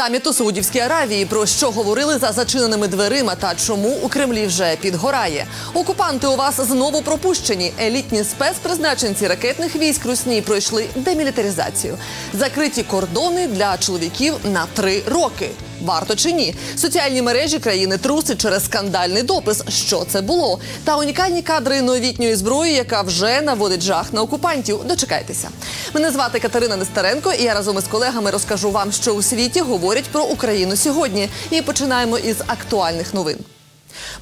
Саміт у Саудівській Аравії про що говорили за зачиненими дверима та чому у Кремлі вже підгорає. Окупанти у вас знову пропущені. Елітні спецпризначенці ракетних військ Русні пройшли демілітаризацію. Закриті кордони для чоловіків на три роки. Варто чи ні? Соціальні мережі країни трусить через скандальний допис. Що це було? Та унікальні кадри новітньої зброї, яка вже наводить жах на окупантів. Дочекайтеся. Мене звати Катерина Нестеренко, і я разом із колегами розкажу вам, що у світі говорять про Україну сьогодні. І починаємо із актуальних новин.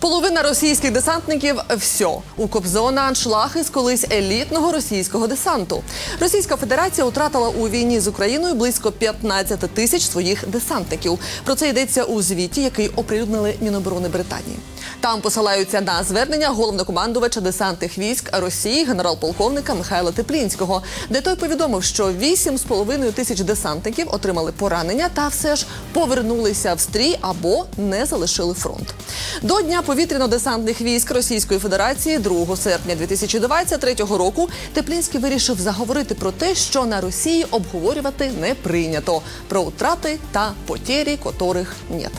Половина російських десантників все у Кобзона аншлаги з колись елітного російського десанту. Російська Федерація втратила у війні з Україною близько 15 тисяч своїх десантників. Про це йдеться у звіті, який оприлюднили Міноборони Британії. Там посилаються на звернення головнокомандувача десантних військ Росії генерал-полковника Михайла Теплінського, де той повідомив, що 8,5 тисяч десантників отримали поранення та все ж повернулися в стрій або не залишили фронт. До дня повітряно-десантних військ Російської Федерації 2 серпня 2023 року Теплінський вирішив заговорити про те, що на Росії обговорювати не прийнято про втрати та потері, котрих нет.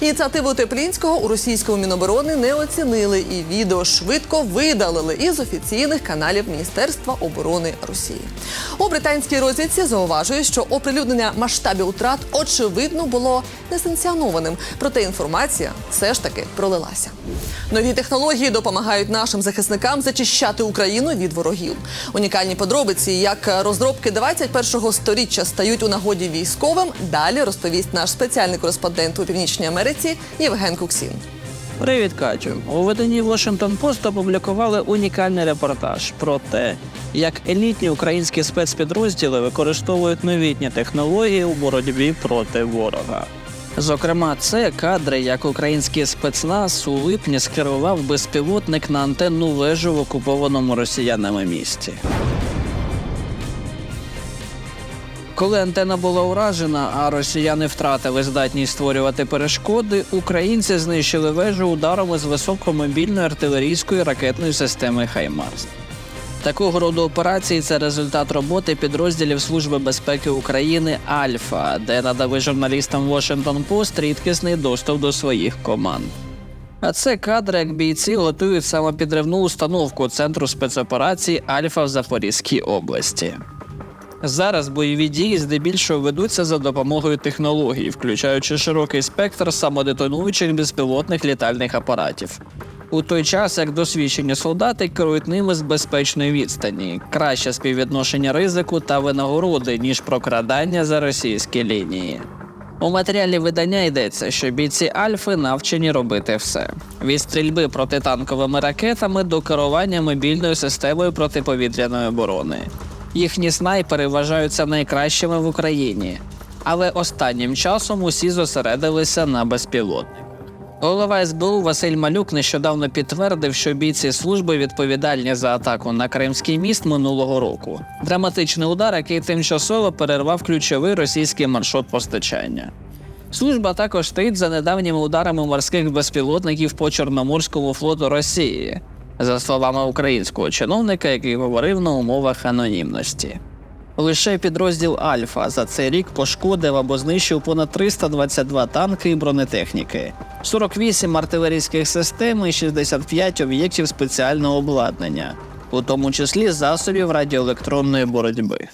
Ініціативу Теплінського у російському міноборони не оцінили, і відео швидко видалили із офіційних каналів Міністерства оборони Росії. У британській розвідці зауважують, що оприлюднення масштабів втрат очевидно було несанкціонованим, проте інформація все ж таки пролилася. Нові технології допомагають нашим захисникам зачищати Україну від ворогів. Унікальні подробиці, як розробки 21-го сторіччя стають у нагоді військовим. Далі розповість наш спеціальний кореспондент у Північній Америці Євген Куксін. Привіт, Катю. У виданні Washington Post опублікували унікальний репортаж про те, як елітні українські спецпідрозділи використовують новітні технології у боротьбі проти ворога. Зокрема, це кадри, як український спецназ у липні скерував безпілотник на антенну вежу в окупованому росіянами місті. Коли антена була уражена, а росіяни втратили здатність створювати перешкоди, українці знищили вежу ударами з високомобільної артилерійської ракетної системи Хаймарс. Такого роду операції це результат роботи підрозділів Служби безпеки України Альфа, де надали журналістам Washington Post рідкісний доступ до своїх команд. А це кадри, як бійці готують самопідривну установку центру спецоперацій Альфа в Запорізькій області. Зараз бойові дії здебільшого ведуться за допомогою технологій, включаючи широкий спектр самодетонуючих безпілотних літальних апаратів. У той час як досвідчені солдати керують ними з безпечної відстані, краще співвідношення ризику та винагороди, ніж прокрадання за російські лінії. У матеріалі видання йдеться, що бійці Альфи навчені робити все: від стрільби протитанковими ракетами до керування мобільною системою протиповітряної оборони. Їхні снайпери вважаються найкращими в Україні, але останнім часом усі зосередилися на безпілотник. Голова СБУ Василь Малюк нещодавно підтвердив, що бійці служби відповідальні за атаку на Кримський міст минулого року. Драматичний удар, який тимчасово перервав ключовий російський маршрут постачання. Служба також стоїть за недавніми ударами морських безпілотників по Чорноморському флоту Росії, за словами українського чиновника, який говорив на умовах анонімності. Лише підрозділ Альфа за цей рік пошкодив або знищив понад 322 танки і бронетехніки, 48 артилерійських систем і 65 об'єктів спеціального обладнання, у тому числі засобів радіоелектронної боротьби.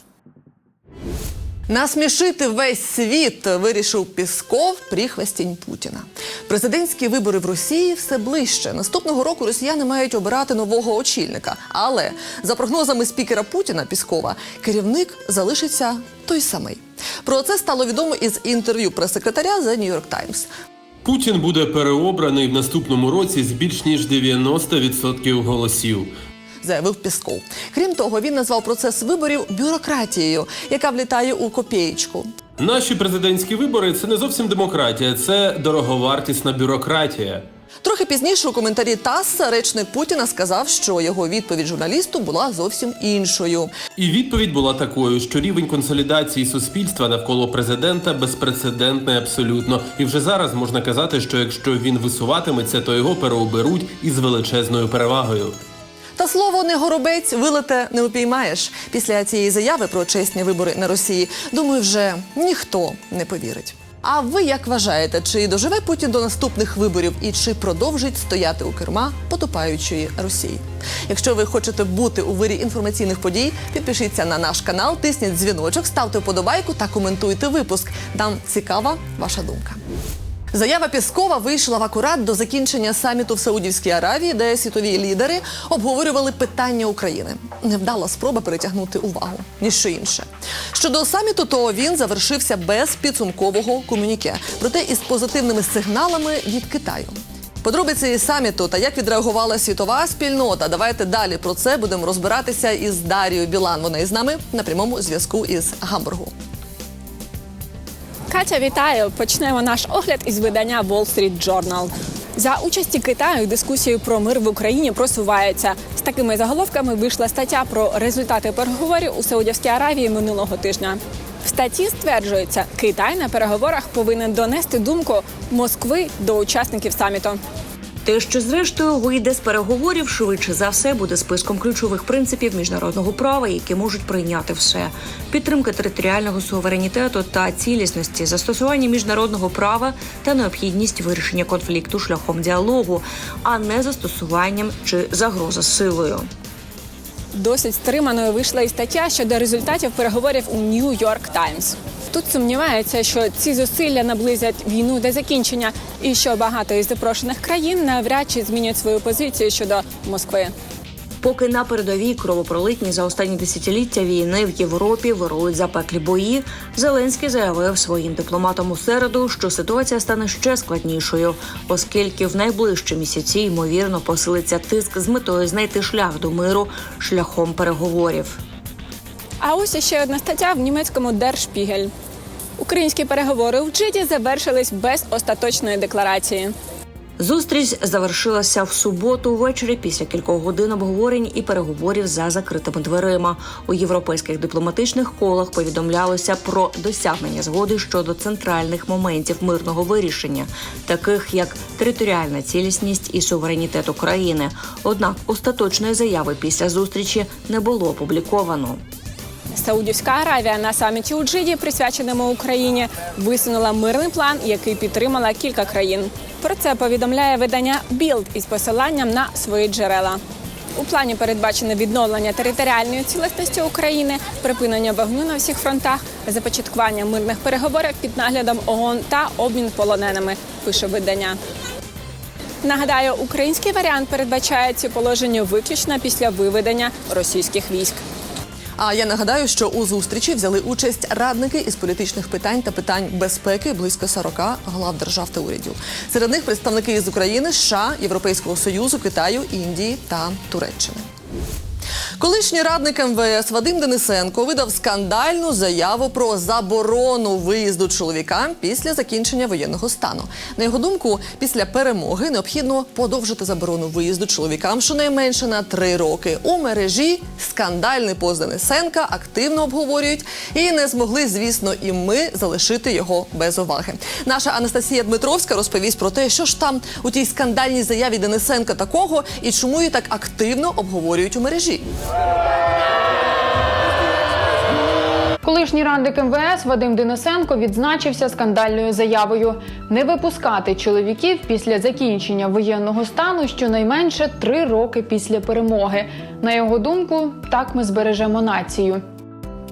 Насмішити весь світ вирішив Пісков прихвестінь Путіна. Президентські вибори в Росії все ближче. Наступного року росіяни мають обирати нового очільника. Але за прогнозами спікера Путіна Піскова, керівник залишиться той самий. Про це стало відомо із інтерв'ю прес-секретаря The New York Times. Путін буде переобраний в наступному році з більш ніж 90% голосів. Заявив Пісков. Крім того, він назвав процес виборів бюрократією, яка влітає у копієчку. Наші президентські вибори це не зовсім демократія, це дороговартісна бюрократія. Трохи пізніше у коментарі ТАСС речник Путіна сказав, що його відповідь журналісту була зовсім іншою. І відповідь була такою, що рівень консолідації суспільства навколо президента безпрецедентний абсолютно. І вже зараз можна казати, що якщо він висуватиметься, то його переоберуть із величезною перевагою. Та слово не горобець вилете не упіймаєш. Після цієї заяви про чесні вибори на Росії, думаю, вже ніхто не повірить. А ви як вважаєте, чи доживе Путін до наступних виборів і чи продовжить стояти у керма потопаючої Росії? Якщо ви хочете бути у вирі інформаційних подій, підпишіться на наш канал, тисніть дзвіночок, ставте вподобайку та коментуйте випуск. Нам цікава ваша думка. Заява Піскова вийшла в акурат до закінчення саміту в Саудівській Аравії, де світові лідери обговорювали питання України. Невдала спроба перетягнути увагу, ніщо інше. Щодо саміту, то він завершився без підсумкового комюніке, проте із позитивними сигналами від Китаю. Подробиці саміту та як відреагувала світова спільнота. Давайте далі про це будемо розбиратися із Дарією Білан. Вона із нами на прямому зв'язку із Гамбургу. Катя, вітаю! Почнемо наш огляд із видання Wall Street Journal. За участі Китаю дискусії про мир в Україні просувається. З такими заголовками вийшла стаття про результати переговорів у Саудівській Аравії минулого тижня. В статті стверджується, Китай на переговорах повинен донести думку Москви до учасників саміту. Те, що зрештою вийде з переговорів, швидше за все буде списком ключових принципів міжнародного права, які можуть прийняти все: підтримка територіального суверенітету та цілісності, застосування міжнародного права та необхідність вирішення конфлікту шляхом діалогу, а не застосуванням чи загроза силою. Досить стриманою вийшла і стаття щодо результатів переговорів у New York Times. Тут сумніваються, що ці зусилля наблизять війну до закінчення, і що багато із запрошених країн навряд чи змінять свою позицію щодо Москви. Поки на передовій кровопролитні за останні десятиліття війни в Європі вирують запеклі бої, Зеленський заявив своїм дипломатам у середу, що ситуація стане ще складнішою, оскільки в найближчі місяці ймовірно посилиться тиск з метою знайти шлях до миру шляхом переговорів. А ось ще одна стаття в німецькому Spiegel. Українські переговори в Джиді завершились без остаточної декларації. Зустріч завершилася в суботу ввечері після кількох годин обговорень і переговорів за закритими дверима. У європейських дипломатичних колах повідомлялося про досягнення згоди щодо центральних моментів мирного вирішення, таких як територіальна цілісність і суверенітет України. Однак остаточної заяви після зустрічі не було опубліковано. Саудівська Аравія на саміті у Джиді, присвяченому Україні, висунула мирний план, який підтримала кілька країн. Про це повідомляє видання Білд із посиланням на свої джерела. У плані передбачено відновлення територіальної цілісності України, припинення вогню на всіх фронтах, започаткування мирних переговорів під наглядом ООН та обмін полоненими. Пише видання. Нагадаю, український варіант передбачає ці положення виключно після виведення російських військ. А я нагадаю, що у зустрічі взяли участь радники із політичних питань та питань безпеки близько 40 глав держав та урядів. Серед них представники із України, США, Європейського союзу, Китаю, Індії та Туреччини. Колишній радник МВС Вадим Денисенко видав скандальну заяву про заборону виїзду чоловікам після закінчення воєнного стану. На його думку, після перемоги необхідно подовжити заборону виїзду чоловікам щонайменше на три роки. У мережі скандальний пост Денисенка активно обговорюють і не змогли, звісно, і ми залишити його без уваги. Наша Анастасія Дмитровська розповість про те, що ж там у тій скандальній заяві Денисенка такого і чому її так активно обговорюють у мережі. Колишній радник МВС Вадим Денисенко відзначився скандальною заявою не випускати чоловіків після закінчення воєнного стану щонайменше три роки після перемоги. На його думку, так ми збережемо націю.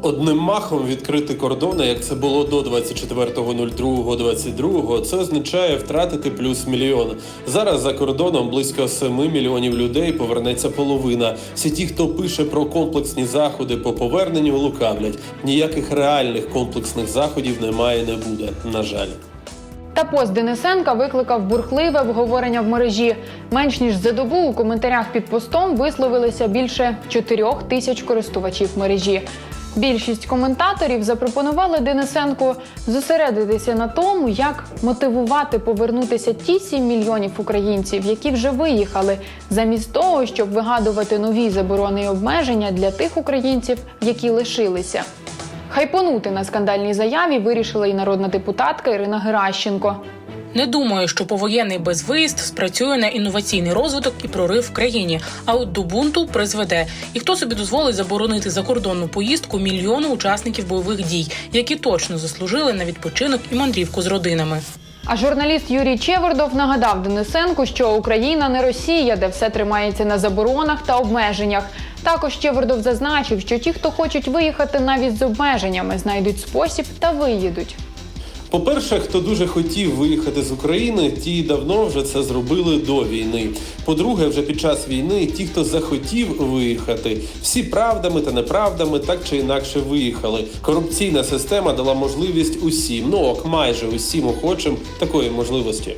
Одним махом відкрити кордони, як це було до 24.02.22, це означає втратити плюс мільйон. Зараз за кордоном близько 7 мільйонів людей повернеться половина. Всі ті, хто пише про комплексні заходи по поверненню, лукавлять. Ніяких реальних комплексних заходів немає, і не буде. На жаль. Та пост Денисенка викликав бурхливе обговорення в мережі. Менш ніж за добу у коментарях під постом висловилися більше 4 тисяч користувачів мережі. Більшість коментаторів запропонували Денисенку зосередитися на тому, як мотивувати повернутися ті 7 мільйонів українців, які вже виїхали, замість того, щоб вигадувати нові заборони і обмеження для тих українців, які лишилися. Хайпонути на скандальній заяві вирішила і народна депутатка Ірина Геращенко. Не думаю, що повоєнний безвиїзд спрацює на інноваційний розвиток і прорив в країні, а от до бунту призведе. І хто собі дозволить заборонити закордонну поїздку мільйону учасників бойових дій, які точно заслужили на відпочинок і мандрівку з родинами. А журналіст Юрій Чевердов нагадав Денисенку, що Україна не Росія, де все тримається на заборонах та обмеженнях. Також Чевердов зазначив, що ті, хто хочуть виїхати навіть з обмеженнями, знайдуть спосіб та виїдуть. По-перше, хто дуже хотів виїхати з України, ті давно вже це зробили до війни. По-друге, вже під час війни ті, хто захотів виїхати, всі правдами та неправдами так чи інакше виїхали. Корупційна система дала можливість усім, ну ок, майже усім охочим такої можливості.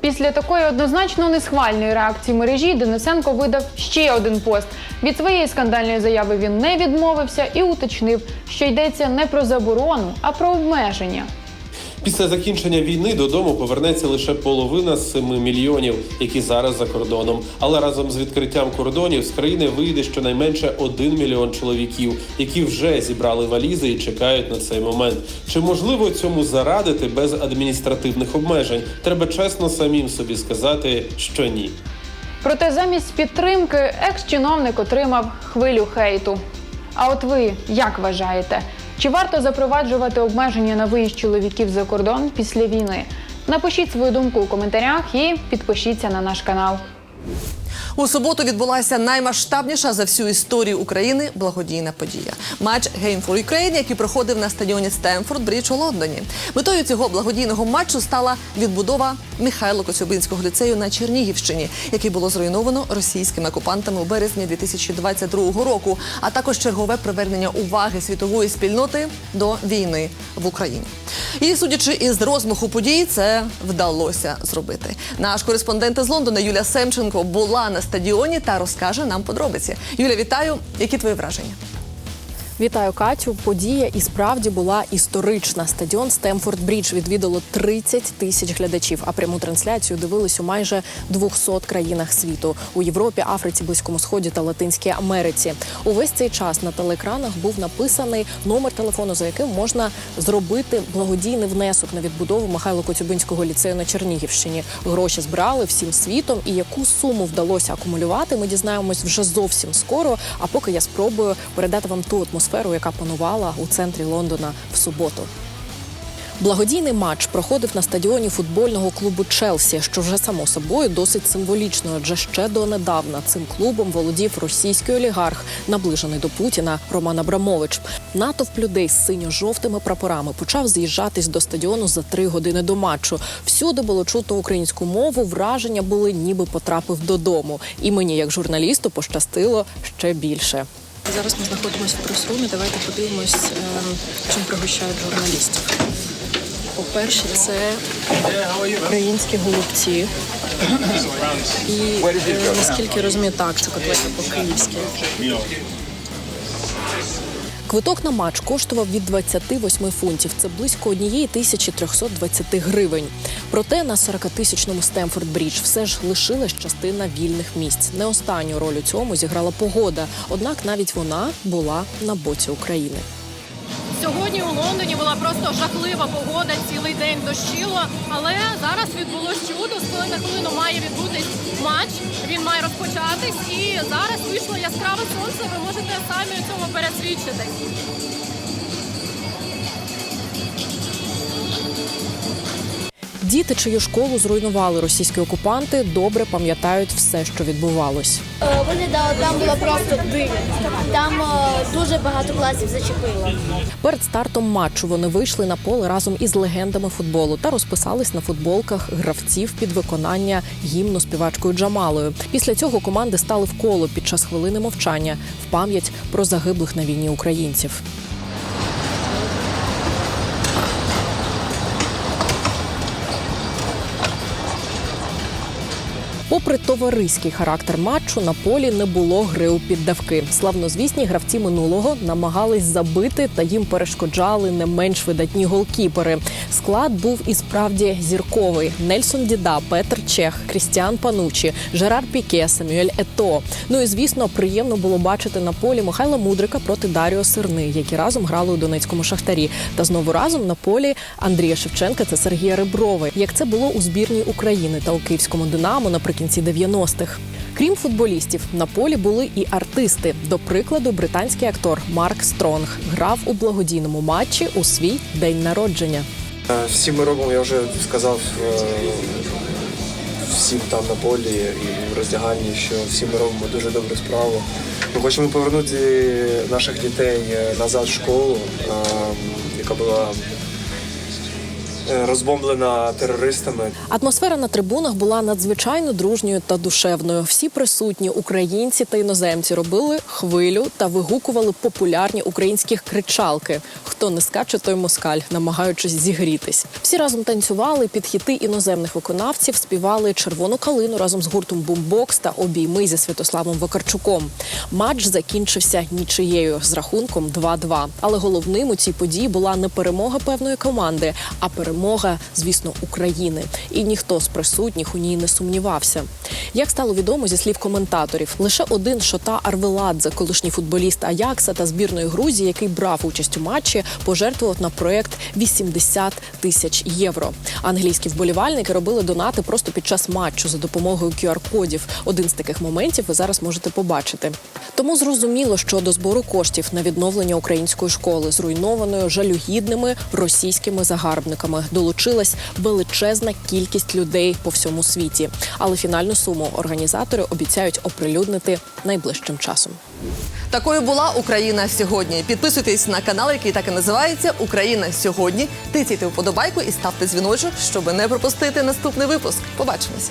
Після такої однозначно несхвальної реакції мережі Денисенко видав ще один пост. Від своєї скандальної заяви він не відмовився і уточнив, що йдеться не про заборону, а про обмеження. Після закінчення війни додому повернеться лише половина з 7 мільйонів, які зараз за кордоном. Але разом з відкриттям кордонів з країни вийде щонайменше 1 мільйон чоловіків, які вже зібрали валізи і чекають на цей момент. Чи можливо цьому зарадити без адміністративних обмежень? Треба чесно самим собі сказати, що ні. Проте замість підтримки екс-чиновник отримав хвилю хейту. А от ви як вважаєте, чи варто запроваджувати обмеження на виїзд чоловіків за кордон після війни? Напишіть свою думку у коментарях і підпишіться на наш канал. У суботу відбулася наймасштабніша за всю історію України благодійна подія. Матч Game for Ukraine, який проходив на стадіоні Стемфорд Брідж у Лондоні. Метою цього благодійного матчу стала відбудова Михайло Коцюбинського ліцею на Чернігівщині, який було зруйновано російськими окупантами у березні 2022 року, а також чергове привернення уваги світової спільноти до війни в Україні. І судячи із розмаху подій, це вдалося зробити. Наш кореспондент із Лондона Юля Семченко була на стадіоні та розкаже нам подробиці. Юля, вітаю! Які твої враження? Вітаю Катю. Подія і справді була історична. Стадіон Стемфорд Брідж відвідало 30 тисяч глядачів. А пряму трансляцію дивились у майже 200 країнах світу у Європі, Африці, Близькому Сході та Латинській Америці. Увесь цей час на телеекранах був написаний номер телефону, за яким можна зробити благодійний внесок на відбудову Михайло Коцюбинського ліцею на Чернігівщині. Гроші збирали всім світом, і яку суму вдалося акумулювати, ми дізнаємось вже зовсім скоро. А поки я спробую передати вам ту атмосферу, яка панувала у центрі Лондона в суботу. Благодійний матч проходив на стадіоні футбольного клубу Челсі, що вже само собою досить символічно, адже ще донедавна цим клубом володів російський олігарх, наближений до Путіна Роман Абрамович. Натовп людей з синьо-жовтими прапорами почав з'їжджатись до стадіону за три години до матчу. Всюди було чути українську мову. Враження були, ніби потрапив додому. І мені, як журналісту, пощастило ще більше. Зараз ми знаходимося в прес-румі. Давайте подивимось, ем, чим пригощають журналістів. По-перше, це українські голубці. І е, наскільки розумію, так, це котлети по-київськи. Квиток на матч коштував від 28 фунтів. Це близько 1320 гривень. Проте на 40-тисячному Стемфорд Брідж все ж лишилась частина вільних місць. Не останню роль у цьому зіграла погода. Однак навіть вона була на боці України. Сьогодні у Лондоні була просто жахлива погода, цілий день дощило. Але зараз відбулось чудо. З хвилини на хвилину має відбутись матч. Він має розпочатись. І зараз вийшло яскраве сонце. Ви можете самі у цьому пересвідчитись. Діти, чию школу зруйнували російські окупанти, добре пам'ятають все, що відбувалось. Е, Виглядало, там було просто диво. Там е, дуже багато класів зачепило. Перед стартом матчу вони вийшли на поле разом із легендами футболу та розписались на футболках гравців під виконання гімну співачкою Джамалою. Після цього команди стали в коло під час хвилини мовчання в пам'ять про загиблих на війні українців. Попри товариський характер матчу, на полі не було гри у піддавки. Славнозвісні гравці минулого намагались забити та їм перешкоджали не менш видатні голкіпери. Склад був і справді зірковий: Нельсон Діда, Петр Чех, Крістіан Панучі, Жерар Піке, Самюель Ето. Ну і звісно, приємно було бачити на полі Михайла Мудрика проти Даріо Сирни, які разом грали у Донецькому шахтарі. Та знову разом на полі Андрія Шевченка та Сергія Реброви, як це було у збірній України та у київському Динамо наприкінці 90-х. Крім футболістів, на полі були і артисти. До прикладу, британський актор Марк Стронг грав у благодійному матчі у свій день народження. Е, Всі ми робимо, я вже сказав е, всім там на полі і в роздягальні, що всі ми робимо дуже добру справу. Ми хочемо повернути наших дітей е, назад в школу, яка була розбомблена терористами. Атмосфера на трибунах була надзвичайно дружньою та душевною. Всі присутні українці та іноземці робили хвилю та вигукували популярні українські кричалки. Хто не скаче, той москаль, намагаючись зігрітись. Всі разом танцювали під хіти іноземних виконавців, співали червону калину разом з гуртом Бумбокс та обійми зі Святославом Вакарчуком. Матч закінчився нічиєю з рахунком 2-2. Але головним у цій події була не перемога певної команди, а перемога, звісно, України. І ніхто з присутніх у ній не сумнівався. Як стало відомо зі слів коментаторів, лише один Шота Арвеладзе, колишній футболіст Аякса та збірної Грузії, який брав участь у матчі, пожертвував на проект 80 тисяч євро. Англійські вболівальники робили донати просто під час матчу за допомогою QR-кодів. Один з таких моментів ви зараз можете побачити. Тому зрозуміло, що до збору коштів на відновлення української школи, зруйнованої жалюгідними російськими загарбниками, долучилась величезна кількість людей по всьому світі. Але фінальну суму організатори обіцяють оприлюднити найближчим часом. Такою була Україна сьогодні. Підписуйтесь на канал, який так і називається Україна сьогодні. Тицяйте вподобайку і ставте дзвіночок, щоб не пропустити наступний випуск. Побачимося.